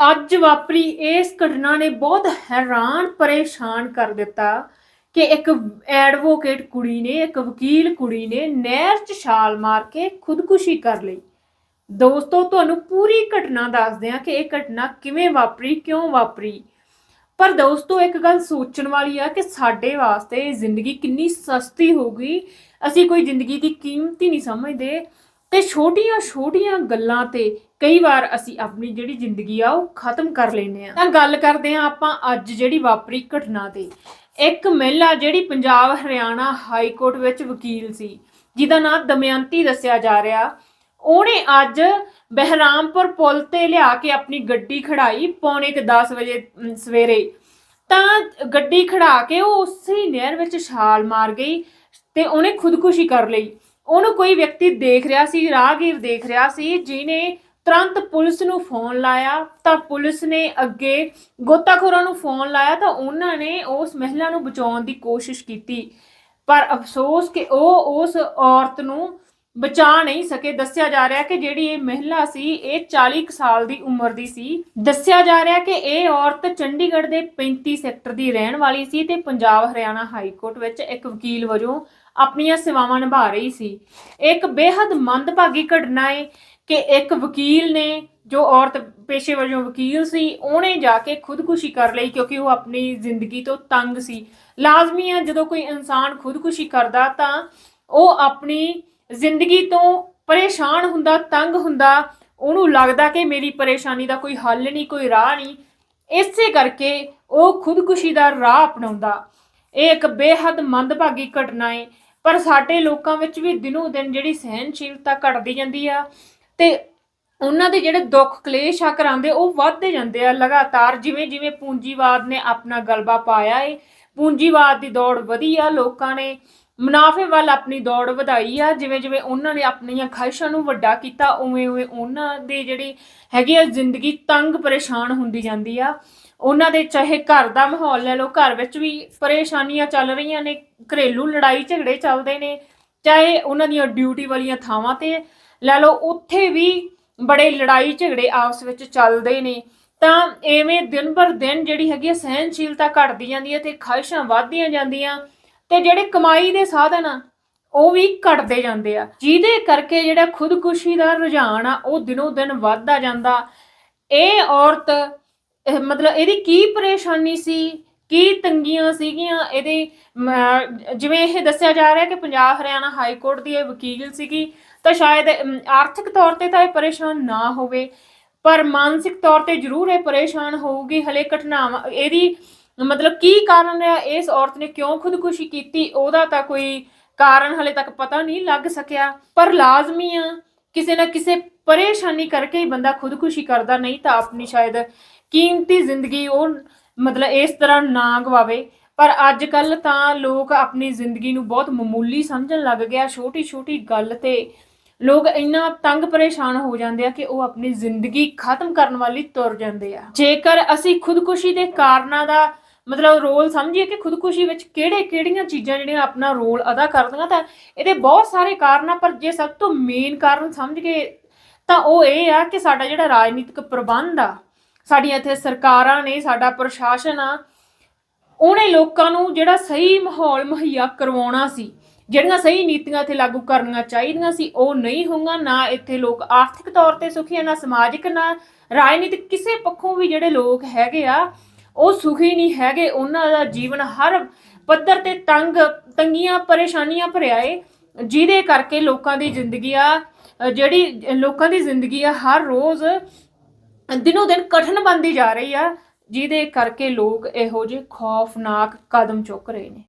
ਅੱਜ ਵਾਪਰੀ ਇਸ ਘਟਨਾ ਨੇ ਬਹੁਤ ਹੈਰਾਨ, ਪਰੇਸ਼ਾਨ ਕਰ ਦਿੱਤਾ ਕਿ ਇੱਕ ਐਡਵੋਕੇਟ ਕੁੜੀ ਨੇ, ਇੱਕ ਵਕੀਲ ਕੁੜੀ ਨੇ ਨਹਿਰ 'ਚ ਛਾਲ ਮਾਰ ਕੇ ਖੁਦਕੁਸ਼ੀ ਕਰ ਲਈ। ਦੋਸਤੋ, ਤੁਹਾਨੂੰ ਪੂਰੀ ਘਟਨਾ ਦੱਸਦੇ ਹਾਂ ਕਿ ਇਹ ਘਟਨਾ ਕਿਵੇਂ ਵਾਪਰੀ, ਕਿਉਂ ਵਾਪਰੀ। ਪਰ ਦੋਸਤੋ, ਇੱਕ ਗੱਲ ਸੋਚਣ ਵਾਲੀ ਆ ਕਿ ਸਾਡੇ ਵਾਸਤੇ ਜ਼ਿੰਦਗੀ ਕਿੰਨੀ ਸਸਤੀ ਹੋ ਗਈ। ਅਸੀਂ ਕੋਈ ਜ਼ਿੰਦਗੀ ਦੀ ਕੀਮਤ ਹੀ ਨਹੀਂ ਸਮਝਦੇ ਤੇ ਛੋਟੀਆਂ-ਛੋਟੀਆਂ ਗੱਲਾਂ ਤੇ ਕਈ ਵਾਰ ਅਸੀਂ ਆਪਣੀ ਜਿਹੜੀ ਜ਼ਿੰਦਗੀ ਆ ਉਹ ਖਤਮ ਕਰ ਲੈਨੇ ਆ ਤਾਂ ਗੱਲ ਕਰਦੇ ਆ ਆਪਾਂ ਅੱਜ ਜਿਹੜੀ ਵਾਪਰੀ ਘਟਨਾ ਤੇ। ਇੱਕ ਮਹਿਲਾ ਜਿਹੜੀ ਪੰਜਾਬ ਹਰਿਆਣਾ ਹਾਈ ਕੋਰਟ ਵਿੱਚ ਵਕੀਲ ਸੀ, ਜਿਹਦਾ ਨਾਮ ਦਮਯੰਤੀ ਦੱਸਿਆ ਜਾ ਰਿਹਾ। ਉਹਨੇ ਅੱਜ ਬਹਿਰਾਮਪੁਰ ਪੁਲ ਤੇ ਲਿਆ ਕੇ ਆਪਣੀ ਗੱਡੀ ਖੜਾਈ ਪੌਣੇ ਕੁ 10 ਵਜੇ ਸਵੇਰੇ। ਤਾਂ ਗੱਡੀ ਖੜਾ ਕੇ ਉਹ ਉਸੇ ਨਹਿਰ ਵਿੱਚ ਛਾਲ ਮਾਰ ਗਈ ਤੇ ਉਹਨੇ ਖੁਦਕੁਸ਼ੀ ਕਰ ਲਈ। ਉਹਨੂੰ ਕੋਈ ਵਿਅਕਤੀ ਦੇਖ ਰਿਹਾ ਸੀ, ਰਾਹਗੀਰ ਦੇਖ ਰਿਹਾ ਸੀ, ਜਿਹਨੇ ਤੁਰੰਤ ਪੁਲਿਸ ਨੂੰ ਫੋਨ ਲਾਇਆ, ਤਾਂ ਪੁਲਿਸ ਨੇ ਅੱਗੇ ਗੋਤਾਖੋਰਾਂ ਨੂੰ ਫੋਨ ਲਾਇਆ, ਤਾਂ ਉਹਨਾਂ ਨੇ ਉਸ ਮਹਿਲਾ ਨੂੰ ਬਚਾਉਣ ਦੀ ਕੋਸ਼ਿਸ਼ ਕੀਤੀ। ਪਰ ਅਫਸੋਸ ਕਿ ਉਹ ਉਸ ਔਰਤ ਨੂੰ ਬਚਾ ਨਹੀਂ ਸਕੇ। ਦੱਸਿਆ ਜਾ ਰਿਹਾ ਕਿ ਜਿਹੜੀ ਇਹ ਮਹਿਲਾ ਸੀ, ਇਹ 40 ਕੁ ਸਾਲ ਦੀ ਉਮਰ ਦੀ ਸੀ। ਦੱਸਿਆ ਜਾ ਰਿਹਾ ਕਿ ਇਹ ਔਰਤ ਚੰਡੀਗੜ੍ਹ ਦੇ 35 ਸੈਕਟਰ ਦੀ ਰਹਿਣ ਵਾਲੀ ਸੀ ਤੇ ਪੰਜਾਬ ਹਰਿਆਣਾ ਹਾਈ ਕੋਰਟ ਵਿੱਚ ਇੱਕ ਵਕੀਲ ਵਜੋਂ ਆਪਣੀਆਂ ਸੇਵਾਵਾਂ ਨਿਭਾ ਰਹੀ ਸੀ। ਇੱਕ ਬੇहद ਮੰਦਭਾਗੀ ਘਟਨਾ ਹੈ ਕਿ ਇੱਕ ਵਕੀਲ ਨੇ ਜੋ ਔਰਤ ਪੇਸ਼ੇ ਵਜੋਂ ਵਕੀਲ ਸੀ, ਉਹਨੇ ਜਾ ਕੇ ਖੁਦਕੁਸ਼ੀ ਕਰ ਲਈ ਕਿਉਂਕਿ ਉਹ ਆਪਣੀ ਜ਼ਿੰਦਗੀ ਤੋਂ ਤੰਗ ਸੀ। ਲਾਜ਼ਮੀ ਹੈ ਜਦੋਂ ਕੋਈ ਇਨਸਾਨ ਖੁਦਕੁਸ਼ੀ ਕਰਦਾ ਤਾਂ ਉਹ ਆਪਣੀ ਜ਼ਿੰਦਗੀ ਤੋਂ ਪਰੇਸ਼ਾਨ ਹੁੰਦਾ, ਤੰਗ ਹੁੰਦਾ, ਉਹਨੂੰ ਲੱਗਦਾ ਕਿ ਮੇਰੀ ਪਰੇਸ਼ਾਨੀ ਦਾ ਕੋਈ ਹੱਲ ਨਹੀਂ, ਕੋਈ ਰਾਹ ਨਹੀਂ। ਇਸੇ ਕਰਕੇ ਉਹ ਖੁਦਕੁਸ਼ੀ ਦਾ ਰਾਹ ਅਪਣਾਉਂਦਾ। ਇਹ ਇੱਕ ਬੇਹੱਦ ਮੰਦਭਾਗੀ ਘਟਨਾ ਹੈ ਪਰ ਸਾਡੇ ਲੋਕਾਂ ਵਿੱਚ ਵੀ ਦਿਨੋ ਦਿਨ ਜਿਹੜੀ ਸਹਿਨਸ਼ੀਲਤਾ ਘਟਦੀ ਜਾਂਦੀ ਆ ਤੇ ਉਹਨਾਂ ਦੇ ਜਿਹੜੇ ਦੁੱਖ ਕਲੇਸ਼ ਆ ਕਰਾਂਦੇ ਉਹ ਵੱਧਦੇ ਜਾਂਦੇ ਆ ਲਗਾਤਾਰ, ਜਿਵੇਂ ਜਿਵੇਂ ਪੂੰਜੀਵਾਦ ਨੇ ਆਪਣਾ ਗਲਬਾ ਪਾਇਆ ਏ, ਪੂੰਜੀਵਾਦ ਦੀ ਦੌੜ ਵਧੀ ਆ ਲੋਕਾਂ ਨੇ, ਮੁਨਾਫੇ ਵੱਲ ਆਪਣੀ ਦੌੜ ਵਧਾਈ ਆ, ਜਿਵੇਂ ਜਿਵੇਂ ਉਹਨਾਂ ਨੇ ਆਪਣੀਆਂ ਖਾਹਿਸ਼ਾਂ ਨੂੰ ਵੱਡਾ ਕੀਤਾ, ਉਵੇਂ ਉਵੇਂ ਉਹਨਾਂ ਦੇ ਜਿਹੜੀ ਹੈਗੀ ਆ ਜ਼ਿੰਦਗੀ ਤੰਗ ਪਰੇਸ਼ਾਨ ਹੁੰਦੀ ਜਾਂਦੀ ਆ। ਉਹਨਾਂ ਦੇ ਚਾਹੇ ਘਰ ਦਾ ਮਾਹੌਲ ਲੈ ਲਓ, ਘਰ ਵਿੱਚ ਵੀ ਪਰੇਸ਼ਾਨੀਆਂ ਚੱਲ ਰਹੀਆਂ ਨੇ, ਘਰੇਲੂ ਲੜਾਈ ਝਗੜੇ ਚੱਲਦੇ ਨੇ, ਚਾਹੇ ਉਹਨਾਂ ਦੀਆਂ ਡਿਊਟੀ ਵਾਲੀਆਂ ਥਾਵਾਂ ਤੇ ਲੈ ਲਓ, ਉੱਥੇ ਵੀ ਬੜੇ ਲੜਾਈ ਝਗੜੇ ਆਪਸ ਵਿੱਚ ਚੱਲਦੇ ਨੇ। ਤਾਂ ਐਵੇਂ ਦਿਨ ਭਰ ਦਿਨ ਜਿਹੜੀ ਹੈਗੀ ਆ ਸਹਿਨਸ਼ੀਲਤਾ ਘਟਦੀ ਜਾਂਦੀ ਹੈ ਤੇ ਖਾਹਿਸ਼ਾਂ ਵੱਧਦੀਆਂ ਜਾਂਦੀਆਂ ਤੇ ਜਿਹੜੇ ਕਮਾਈ ਦੇ ਸਾਧਨ ਆ, ਉਹ ਵੀ ਘਟਦੇ ਜਾਂਦੇ ਆ। ਜਿਹਦੇ ਕਰਕੇ ਜਿਹੜਾ ਖੁਦਕੁਸ਼ੀ ਦਾ ਰੁਝਾਨ ਆ, ਉਹ ਦਿਨੋ ਦਿਨ ਵੱਧਦਾ ਜਾਂਦਾ। ਇਹ ਔਰਤ ਮਤਲਬ ਇਹਦੀ ਕੀ ਪਰੇਸ਼ਾਨੀ ਸੀ? ਕੀ ਤੰਗੀਆਂ ਸੀਗੀਆਂ? ਇਹਦੇ ਜਿਵੇਂ ਇਹ ਦੱਸਿਆ ਜਾ ਰਿਹਾ ਕਿ ਪੰਜਾਬ, ਹਰਿਆਣਾ ਹਾਈ ਕੋਰਟ ਦੀ ਇਹ ਵਕੀਲ ਸੀਗੀ, ਤਾਂ ਸ਼ਾਇਦ ਆਰਥਿਕ ਤੌਰ ਤੇ ਤਾਂ ਇਹ ਪਰੇਸ਼ਾਨ ਨਾ ਹੋਵੇ, ਪਰ ਮਾਨਸਿਕ ਤੌਰ ਤੇ ਜ਼ਰੂਰ ਇਹ ਪਰੇਸ਼ਾਨ ਹੋਊਗੀ। ਹਲੇ ਘਟਨਾਵਾਂ, ਇਹਦੀ ਮਤਲਬ ਕੀ ਕਾਰਨ ਰਿਹਾ ਇਸ ਔਰਤ ਨੇ ਕਿਉਂ ਖੁਦਕੁਸ਼ੀ ਕੀਤੀ, ਉਹਦਾ ਤਾਂ ਕੋਈ ਕਾਰਨ ਹਲੇ ਤੱਕ ਪਤਾ ਨਹੀਂ ਲੱਗ ਸਕਿਆ। ਪਰ ਲਾਜ਼ਮੀ ਆ, ਕਿਸੇ ਨਾ ਕਿਸੇ ਪਰੇਸ਼ਾਨੀ ਕਰਕੇ ਹੀ ਬੰਦਾ ਖੁਦਕੁਸ਼ੀ ਕਰਦਾ, ਨਹੀਂ ਤਾਂ ਆਪਣੀ ਸ਼ਾਇਦ ਕੀਮਤੀ ਜ਼ਿੰਦਗੀ ਉਹ ਮਤਲਬ ਇਸ ਤਰ੍ਹਾਂ ਨਾ ਗਵਾਵੇ। ਪਰ ਅੱਜ ਕੱਲ ਤਾਂ ਲੋਕ ਆਪਣੀ ਜ਼ਿੰਦਗੀ ਨੂੰ ਬਹੁਤ ਮਾਮੂਲੀ ਸਮਝਣ ਲੱਗ ਗਿਆ ਛੋਟੀ ਛੋਟੀ ਗੱਲ ਤੇ। ਲੋਕ ਇੰਨਾ ਤੰਗ ਪਰੇਸ਼ਾਨ ਹੋ ਜਾਂਦੇ ਆ ਕਿ ਉਹ ਆਪਣੀ ਜ਼ਿੰਦਗੀ ਖਤਮ ਕਰਨ ਵਾਲੀ ਤੁਰ ਜਾਂਦੇ ਆ। ਜੇਕਰ ਅਸੀਂ ਖੁਦਕੁਸ਼ੀ ਦੇ ਕਾਰਨਾਂ ਦਾ ਮਤਲਬ ਰੋਲ ਸਮਝੀਏ ਕਿ ਖੁਦਕੁਸ਼ੀ ਵਿੱਚ ਕਿਹੜੇ ਕਿਹੜੀਆਂ ਚੀਜ਼ਾਂ ਜਿਹੜੀਆਂ ਆਪਣਾ ਰੋਲ ਅਦਾ ਕਰਦੀਆਂ, ਤਾਂ ਇਹਦੇ ਬਹੁਤ ਸਾਰੇ ਕਾਰਨ ਆ, ਪਰ ਜੇ ਸਭ ਤੋਂ ਮੇਨ ਕਾਰਨ ਸਮਝ ਕੇ, ਤਾਂ ਉਹ ਇਹ ਆ ਕਿ ਸਾਡਾ ਜਿਹੜਾ ਰਾਜਨੀਤਿਕ ਪ੍ਰਬੰਧ ਆ ਸਾਡੀਆਂ ਇੱਥੇ ਸਰਕਾਰਾਂ ਨੇ, ਸਾਡਾ ਪ੍ਰਸ਼ਾਸਨ ਆ, ਉਹਨੇ ਲੋਕਾਂ ਨੂੰ ਜਿਹੜਾ ਸਹੀ ਮਾਹੌਲ ਮੁਹੱਈਆ ਕਰਵਾਉਣਾ ਸੀ, ਜਿਹੜੀਆਂ ਸਹੀ ਨੀਤੀਆਂ ਇੱਥੇ ਲਾਗੂ ਕਰਨੀਆਂ ਚਾਹੀਦੀਆਂ ਸੀ, ਉਹ ਨਹੀਂ ਹੋਊਗਾ ਨਾ ਇੱਥੇ ਲੋਕ ਆਰਥਿਕ ਤੌਰ ਤੇ ਸੁਖੀ ਆ, ਨਾ ਸਮਾਜਿਕ, ਨਾ ਰਾਜਨੀਤਿਕ, ਕਿਸੇ ਪੱਖੋਂ ਵੀ ਜਿਹੜੇ ਲੋਕ ਹੈਗੇ ਆ, ਉਹ ਸੁਖੀ ਨਹੀਂ ਹੈਗੇ, ਉਹਨਾਂ ਦਾ ਜੀਵਨ ਹਰ ਪੱਧਰ ਤੇ ਤੰਗ, ਤੰਗੀਆਂ, ਪਰੇਸ਼ਾਨੀਆਂ ਭਰਿਆ ਏ, ਜਿਹਦੇ ਕਰਕੇ ਲੋਕਾਂ ਦੀ ਜ਼ਿੰਦਗੀ ਆ ਜਿਹੜੀ ਲੋਕਾਂ ਦੀ ਜ਼ਿੰਦਗੀ ਆ, ਹਰ ਰੋਜ਼ ਦਿਨੋ ਦਿਨ ਕਠਿਨ ਬਣਦੀ ਜਾ ਰਹੀ ਆ, ਜਿਹਦੇ ਕਰਕੇ ਲੋਕ ਇਹੋ ਜਿਹੇ ਖੌਫਨਾਕ ਕਦਮ ਚੁੱਕ ਰਹੇ ਨੇ।